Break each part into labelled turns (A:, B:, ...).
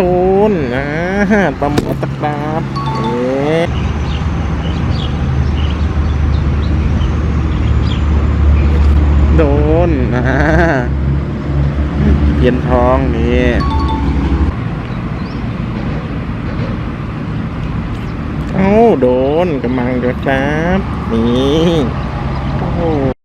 A: โดนนะปลาหมอตะกราบเอ๊ะโดนนะเพียนทองนี่เอ้าโดนกำลังจะครับนี่โอ้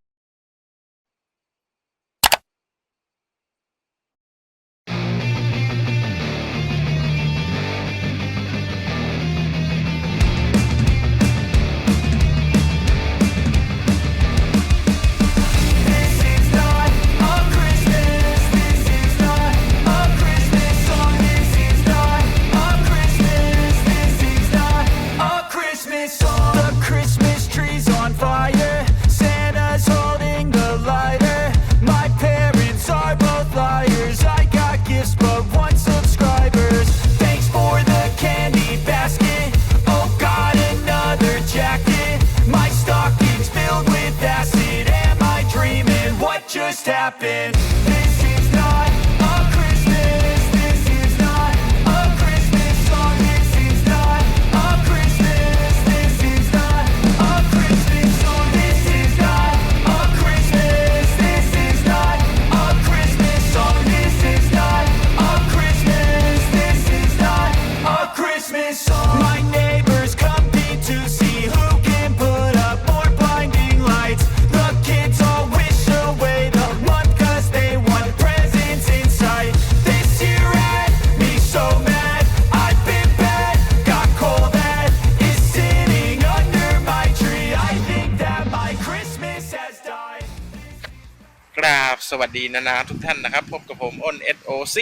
A: ดีนานาทุกท่านนะครับ พบกับผมอ้น SOC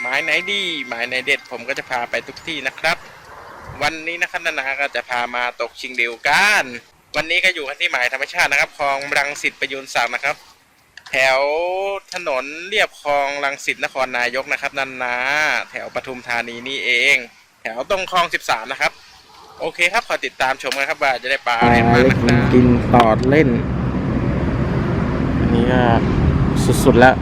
A: หมายไหนดี หมายไหนเด็ด ผมก็จะพาไปทุกที่นะครับ วันนี้นะครับนานาก็จะพามาตกชิงเดียวกันวันนี้ก็อยู่กันที่หมายธรรมชาตินะครับคลองรังสิตประยุนศักดิ์นะครับ แถวถนนเรียบคลองรังสิตนครนายกนะครับนันนาแถวปทุมธานีนี่เอง แถวตรงคลอง 13 นะครับ โอเคครับขอติดตามชมกันครับว่าจะได้ปลาอะไรมานะครับกินตอดเล่นอันนี้ก็ สุดๆแล้ว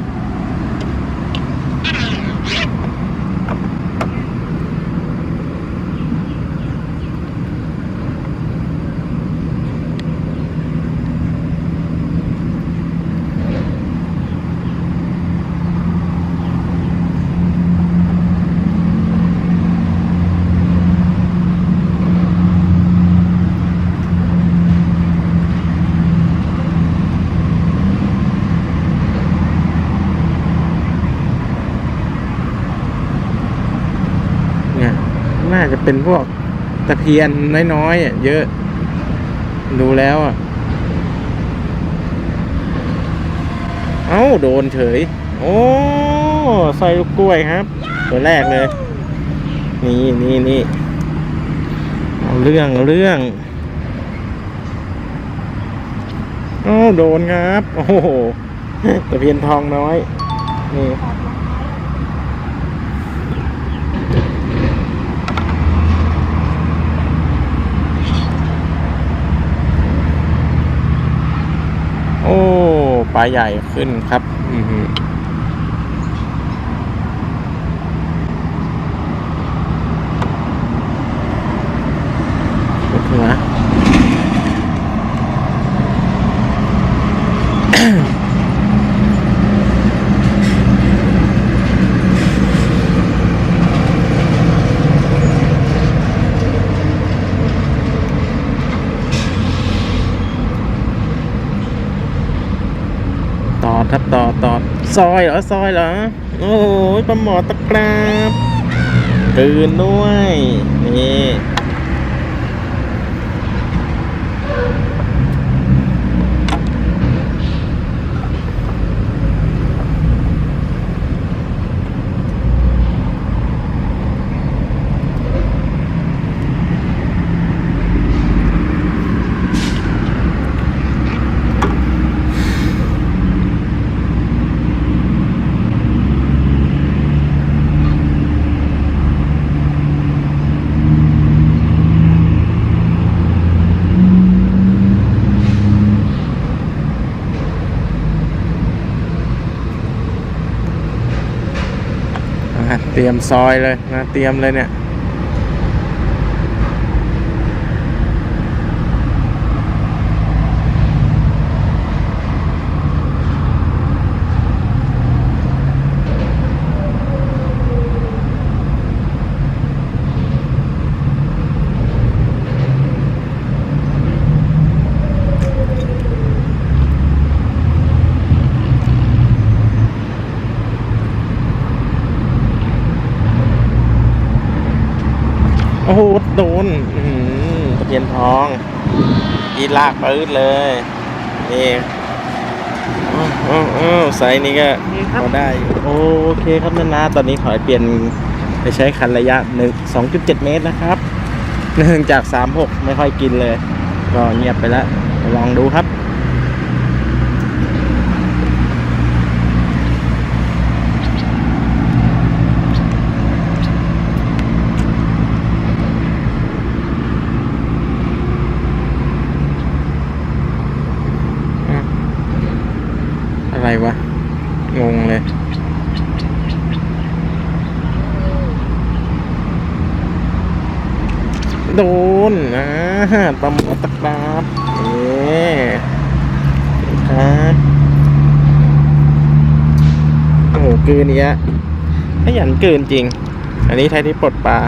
A: เนี่ย น่าจะเป็นพวกตะเพียนน้อยๆเยอะ ดูแล้วอะ เอ้า โดนเฉย โอ้ใส่ลูกกล้วยครับ ตัวแรกเลย นี่นี่นี่เอาเรื่องเรื่องเอ้าโดนครับ โอ้โหตะเพียนทองน้อย นี่ โอ้ปลา ใหญ่ขึ้นครับ อือหือปวดหัว ต่อ ครับต่อต่อซอยเหรอซอยเหรอ โอ้ยปลาหมอตะกราบตื่นด้วยนี่ เตรียมซอยเลยนะ เตรียมเลยเนี่ย โอ้โหโดนอื้อหือตะเพียนทองอีลากปื๊ดเลยนี่อ้าวอ้าวอ้าวไซส์นี้ก็พอได้อยู่โอเคครับนานาตอนนี้ขอให้เปลี่ยนไปใช้คันระยะหนึ่งสองจุดเจ็ดเมตรนะครับเนื่องจากสามหกไม่ค่อยกินเลย ก็เงียบไปแล้วลองดูครับ อะไรวะ งงเลย โดนนะตำรวจตะกราบเอ๊ครับโอ้โห กืนเนี้ยขยันกลืนจริง อันนี้ใช้ที่ปลดปลา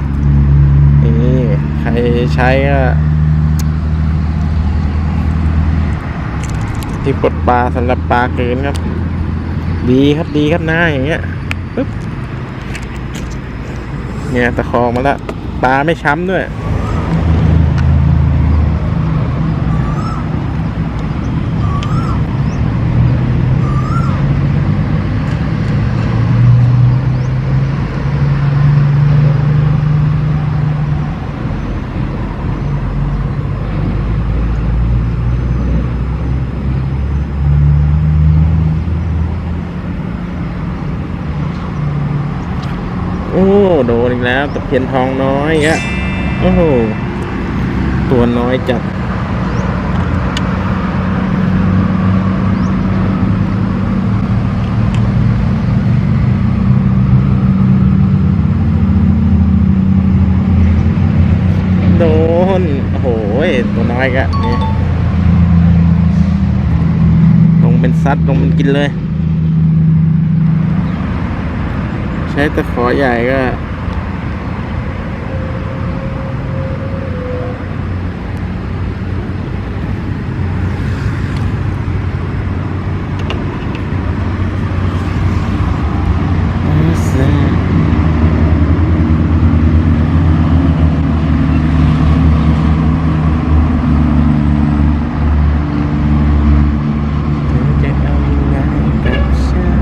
A: นี่ใครใช้ก็ที่ปลดปลาสำหรับปลาเกลืนครับ ดีครับดีครับหน้าอย่างเงี้ยปึ๊บเนี่ยตะคองมาแล้วปลาไม่ช้ำด้วย แล้วตะเพียนทองน้อยอะโอ้โห ตัวน้อยจัดโดน โอ้โห ตัวน้อยกะนี่ลงเป็นซัดลงเป็นกินเลย ใช้ตะขอใหญ่ก็ จะเอายังไงกับฉัน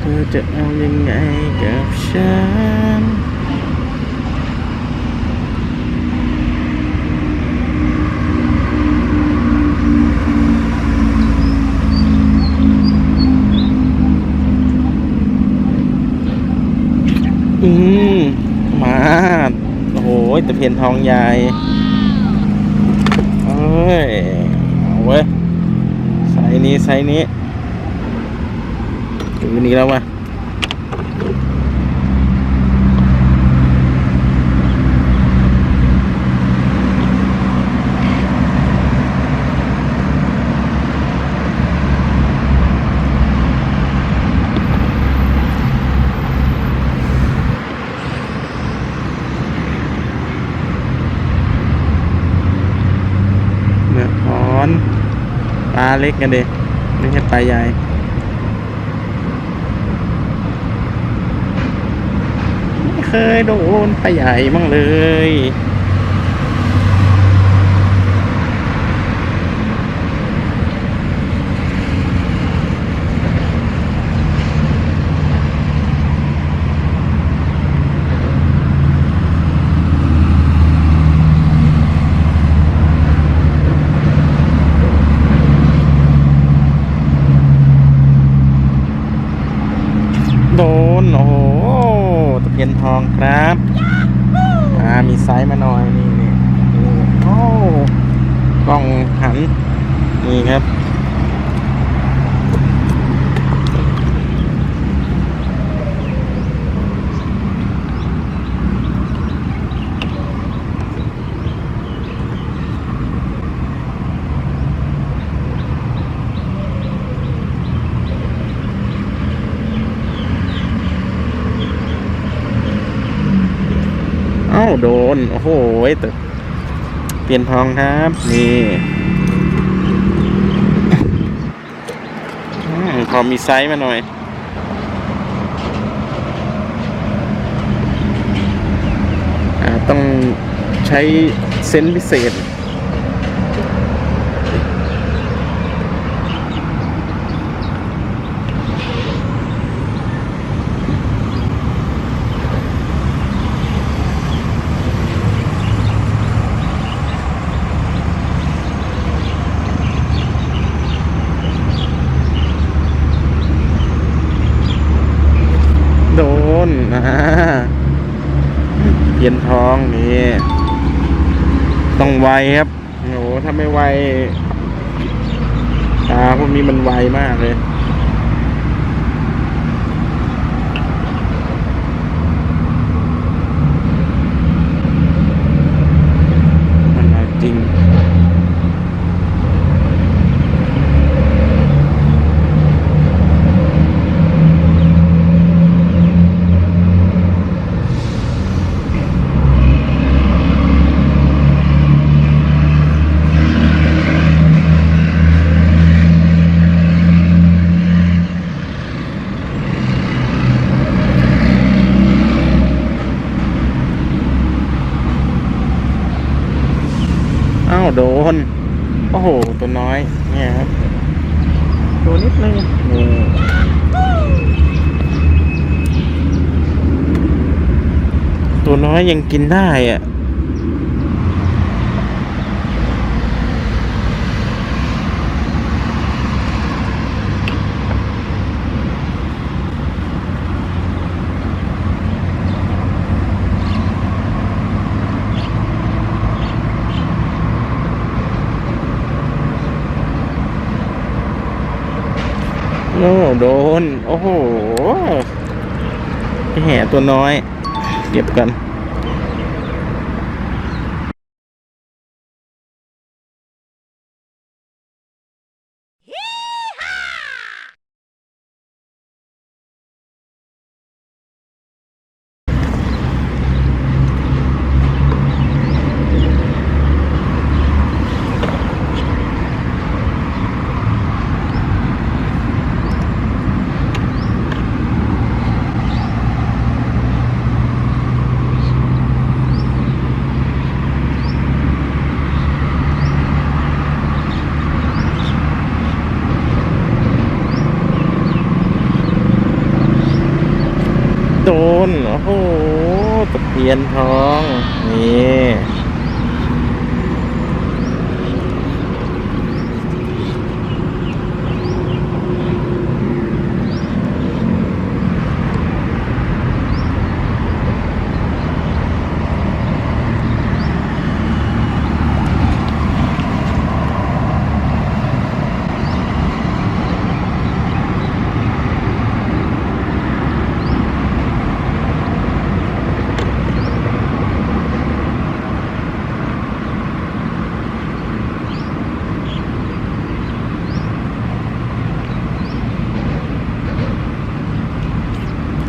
A: เธอ จะเอายังไงกับฉันอืมมาโอ้โหตะเพียนทองใหญ่เอ้ย เอาเว้ยไซนี้ไซนี้ถึงนี้แล้ววะ เมือกถอนปลาเล็กกันเด็กไม่ใช่ปลาใหญ่ไม่เคยโดนปลาใหญ่บ้างเลย อ น โอ้โห ตะเพียน ทองครับอ่ามีไซส์มาหน่อยนี่นี่นี่โอ้กล้องหันนี่ครับ น โอ้โหตึกเปลี่ยนทองครับ นี่พอมีไซส์มาหน่อยอต้องใช้เซนส์พิเศษ โดน อ่าเพียนทองนี่ ต้อง ไวครับโอ้โหถ้าไม่ไวตาพวกนี้มันไวมากเลย โดน โอ้โห ตัวน้อย เนี่ยครับ ตัวนิดนึงนี่ตัวน้อยยังกินได้อะ โดน โอ้โหแห่ตัวน้อย เก็บกัน โดน โอ้โห ตะเพี ยนทอง นี่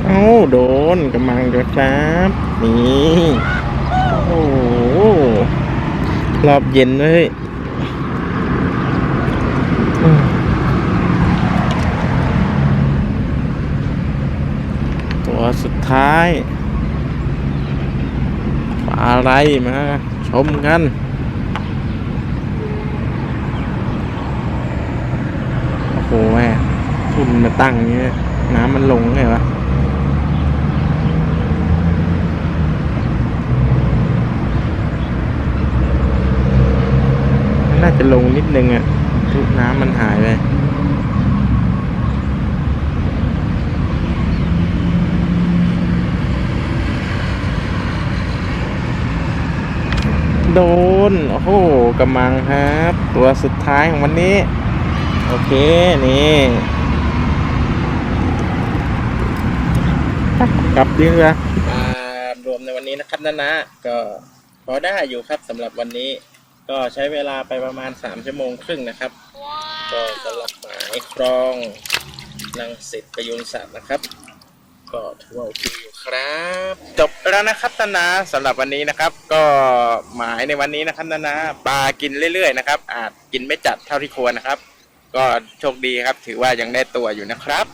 A: เอ้า โด นกำลังจะครับ นี่โอ้รอบเย็นเลยตัวสุดท้ายปลาอะไรมา ชมกันโอ้โหแม่ทุนมาตั้งอย่างเงี้ย น้ำมันลงไงวะ จะลงนิดนึงอะ่ะทุกน้ำมันหายไปโดน โอ้โหกำมังครับ ตัวสุดท้ายของวันนี้ โอเค นี่กลับดีเลยรวมในวันนี้นะครับนะนะ ก็พอได้อยู่ครับสำหรับวันนี้ ก็ใช้เวลาไปประมาณ 3 ชั่วโมงครึ่งนะครับ ก็สำหรับหมายครองนังสิทธิ์ประยุนศักดิ์นะครับ ก็ถือว่าโอเคอยู่ครับ จบแล้วนะครับนานาสำหรับวันนี้นะครับ ก็หมายในวันนี้นะครับนานาปลากินเรื่อยๆนะครับ อาจกินไม่จัดเท่าที่ควรนะครับ ก็โชคดีครับ ถือว่ายังได้ตัวอยู่นะครับ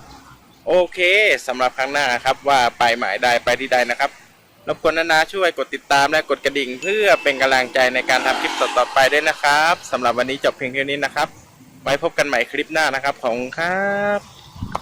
A: โอเคสำหรับครั้งหน้าครับว่าไปหมายใดไปที่ใดนะครับ รบกวนนานาช่วยกดติดตามและกดกระดิ่ง เพื่อเป็นกำลังใจในการทำคลิปต่อๆไปด้วยนะครับสำหรับวันนี้จบเพียงเท่านี้นะครับ ไว้พบกันใหม่คลิปหน้านะครับของครับ